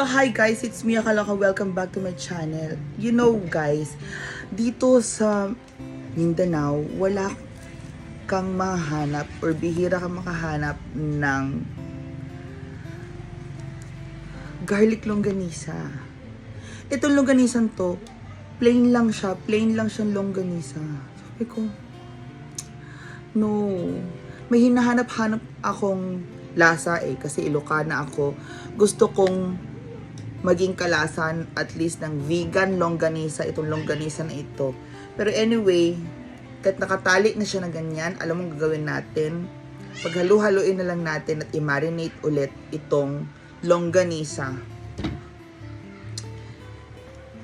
So hi guys, it's Mia Kaloka. Welcome back to my channel. You know guys, dito sa Mindanao, wala kang mahanap or bihira kang makahanap ng garlic longganisa. Itong longganisan to, plain lang siya, plain lang siyang longganisa. Sabi ko, no, may hinahanap-hanap akong lasa eh, kasi Ilocana ako. Gusto kong maging kalasan at least ng vegan longganisa, itong longganisa na ito. Pero anyway, kahit nakatali na siya na ganyan, alam mo gagawin natin. Paghalu-haluin na lang natin at i-marinate ulit itong longganisa.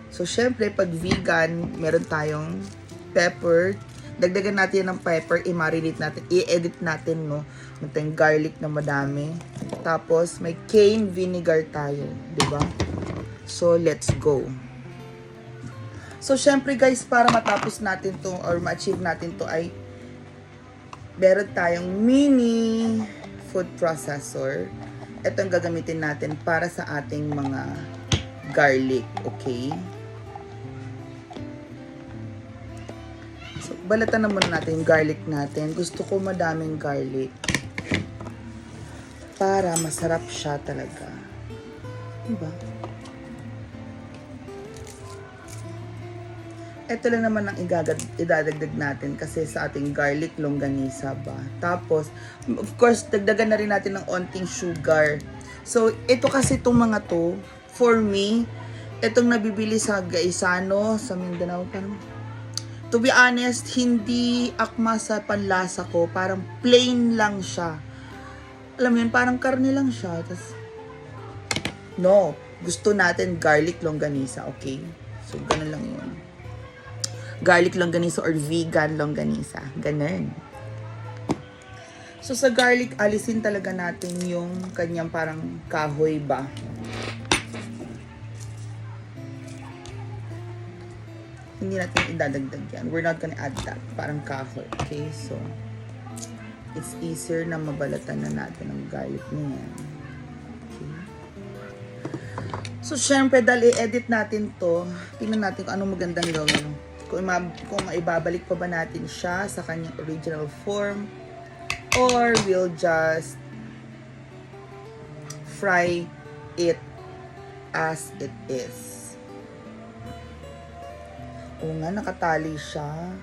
So, syempre, pag vegan, meron tayong pepper. Dagdagan natin ng pepper, i-marinate natin, i-edit natin, no? Tayong garlic na madami. Tapos, may cane vinegar tayo, di ba? So, let's go. So, syempre guys, para matapos natin to or ma-achieve natin to ay meron tayong mini food processor. Ito ang gagamitin natin para sa ating mga garlic, okay? So, balatan naman natin yung garlic natin. Gusto ko madaming garlic para masarap siya talaga. Diba? Ito lang naman ang igagad, idadagdag natin kasi sa ating garlic longganisa ba. Tapos, of course, dagdagan na rin natin ng onting sugar. So, ito kasi itong mga to, for me, itong nabibili sa Gaisano, sa Mindanao, parang, to be honest, hindi akma sa panlasa ko. Parang plain lang siya. Alam mo yun, parang karne lang siya. Tas, no, gusto natin garlic longganisa, okay? So, ganun lang yun garlic longganisa or vegan longganisa. Ganun. So sa garlic, alisin talaga natin yung kanyang parang kahoy ba. Hindi natin idadagdag yan. We're not gonna add that. Parang kahoy. Okay? So, it's easier na mabalatan na natin ang garlic. Okay? So, syempre, dahil i-edit natin to, tingnan natin kung anong magandang gawin kung, ma- kung maibabalik pa ba natin siya sa kanyang original form or we'll just fry it as it is. Oo nga, nakatali siya.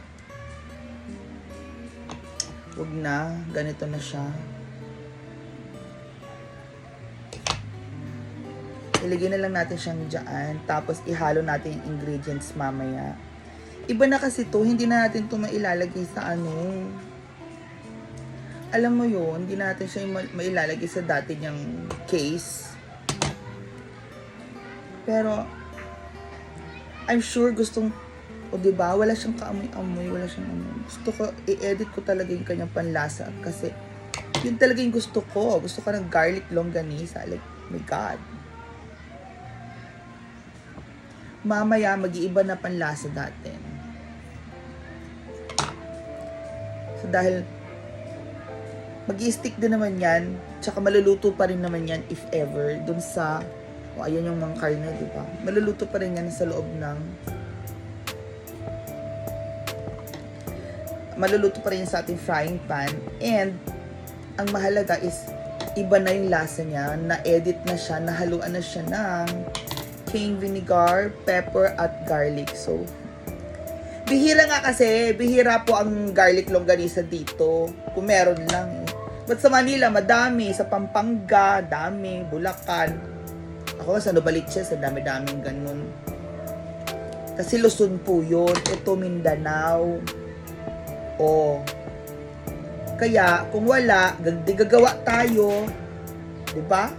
Huwag na, ganito na siya. Ilagay na lang natin siyang dyan, tapos ihalo natin yung ingredients mamaya. Iba na kasi to, hindi na natin to mailalagay sa ano. Alam mo yun, hindi natin siya ma- mailalagay sa dati niyang case. Pero, I'm sure gustong, o ba wala siyang kaamoy-amoy, wala siyang ano. Gusto ko, i-edit ko talaga yung kanyang panlasa kasi, yun talaga yung gusto ko. Gusto ko ng garlic longganisa. Like, my God. Mamaya, mag-iiba na panlasa natin. Dahil mag stick din naman yan, tsaka maluluto pa rin naman yan if ever, dun sa, o ayan yung mga karne, di ba? Maluluto pa rin yan sa loob ng, maluluto pa rin sa ating frying pan, and, ang mahalaga is, iba na yung lasa niya, na-edit na siya, nahaluan na siya ng cane vinegar, pepper, at garlic. So, Bihira nga kasi, bihira po ang garlic longganisa dito. Kung meron lang. But sa Manila, madami. Sa Pampanga, dami. Bulacan. Ako sa Novaliches, sa dami-daming ganun. Kasi Luzon po yun. Ito Mindanao. O. Kaya, kung wala, gagawa tayo. 'Di ba?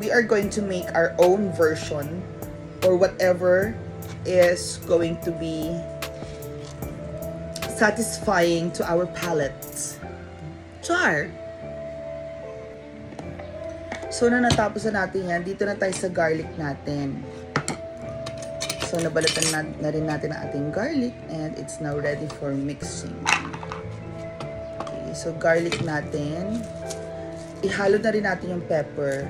We are going to make our own version or whatever is going to be satisfying to our palates. Char! So, na natapos na natin yan, dito na tayo sa garlic natin. So, nabalatan na, na rin natin ang ating garlic and it's now ready for mixing. Okay, so garlic natin. Ihalo na rin natin yung pepper.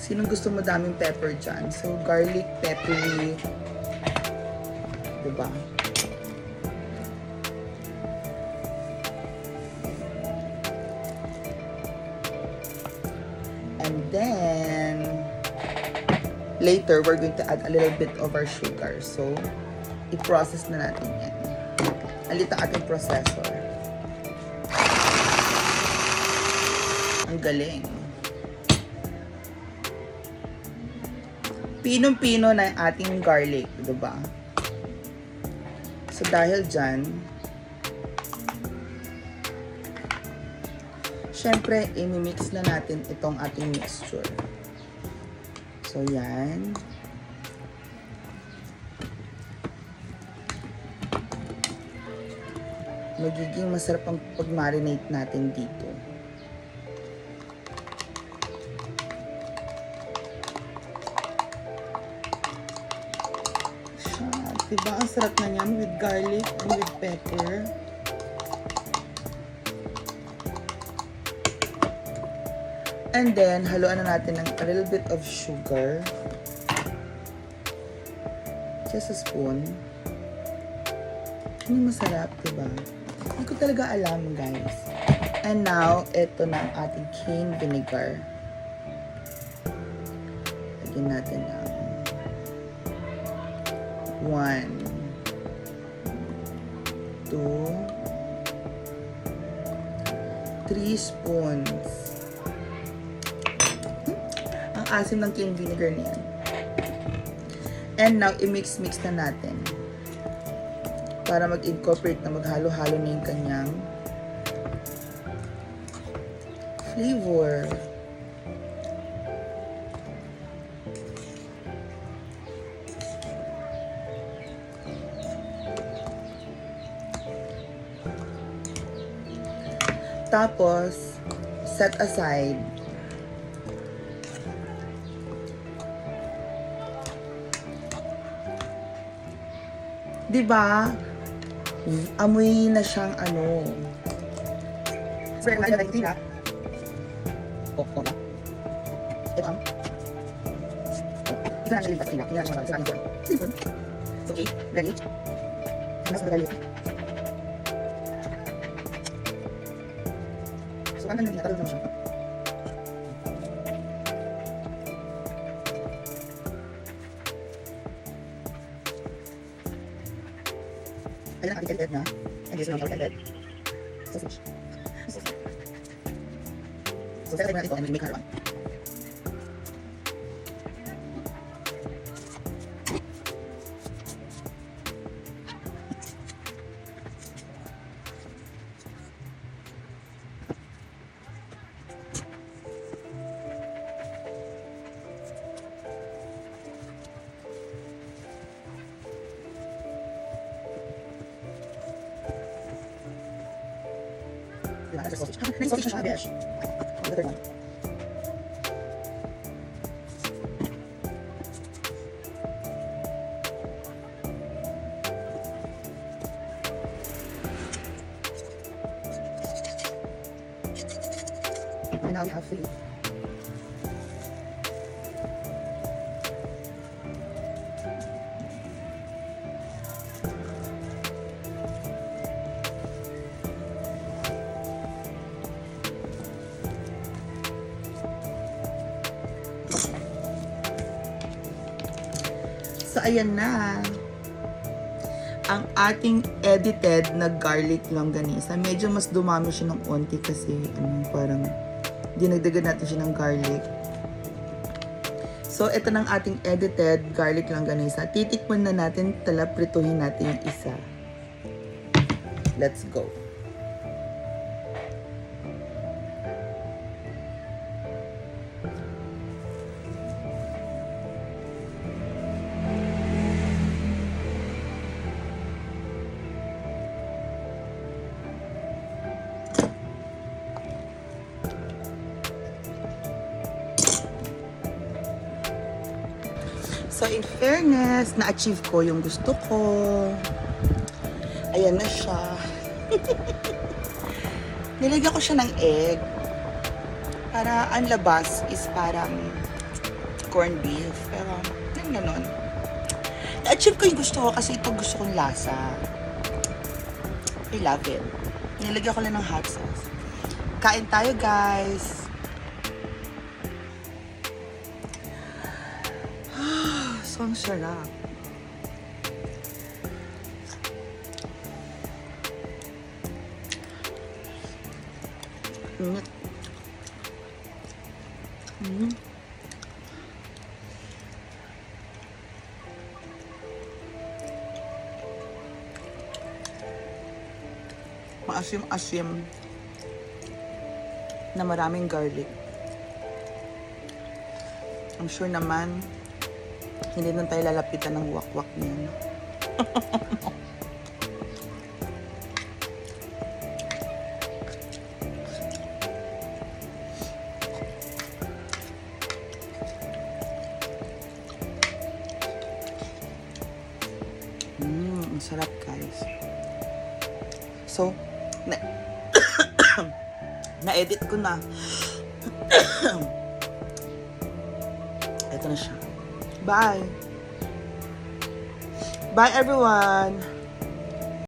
Sinong gusto mo daming pepper dyan? So, garlic, peppery. Diba? And then, later, we're going to add a little bit of our sugar. So, i-process na natin yan. Alit ang ating processor. Ang galing. Pinong-pino na ating garlic, di ba? So, dahil dyan, syempre, imimix na natin itong ating mixture. So, yan. Magiging masarap ang pag-marinate natin dito. Diba? Ang sarap na niyan with garlic and with pepper. And then, haluan na natin ng a little bit of sugar. Just a spoon. Ano masarap, diba? Hindi ko talaga alam, guys. And now, ito na ang ating cane vinegar. Lagyan natin ng one, two, three spoons. Ang asim ng cane vinegar niyan. And now, i-mix-mix na natin. Para mag-incorporate na maghalo-halo na yung kanyang flavor. Tapos, set aside Di ba? Amoy na siyang ano. Sir, ano na Oh, oh, ba? Ito. Ito na siya pasila. Ito na siya pasila. Okay, ready? Mas madali. So, ano na nila? mo siya. Ayan ang ating edit na. And this is ang edit. Sausage. So, set natin ito. Diba? Ah, may sausage na siya, besh. The third one. And now we have three. So, ayan na. Ang ating edited na garlic longganisa. Medyo mas dumami siya ng onti kasi ano, parang dinagdagan natin siya ng garlic. So, ito ng ating edited garlic longganisa. Titikman na natin, talaprituhin natin yung isa. Let's go. So, in fairness, na-achieve ko yung gusto ko. Ayan na siya. Nilagyan ko siya ng egg. Para ang labas is parang corned beef. Pero, yung ganon. Na-achieve ko yung gusto ko kasi ito gusto kong lasa. I love it. Nilagyan ko lang ng hot sauce. Kain tayo, guys. So, ang sarap. Init. Mm. Maasim-asim na maraming garlic. I'm sure naman, hindi na tayo lalapitan ng wakwak niya. Mmm, ang sarap guys. So, na na-edit ko na. Ito na siya. Bye! Bye everyone!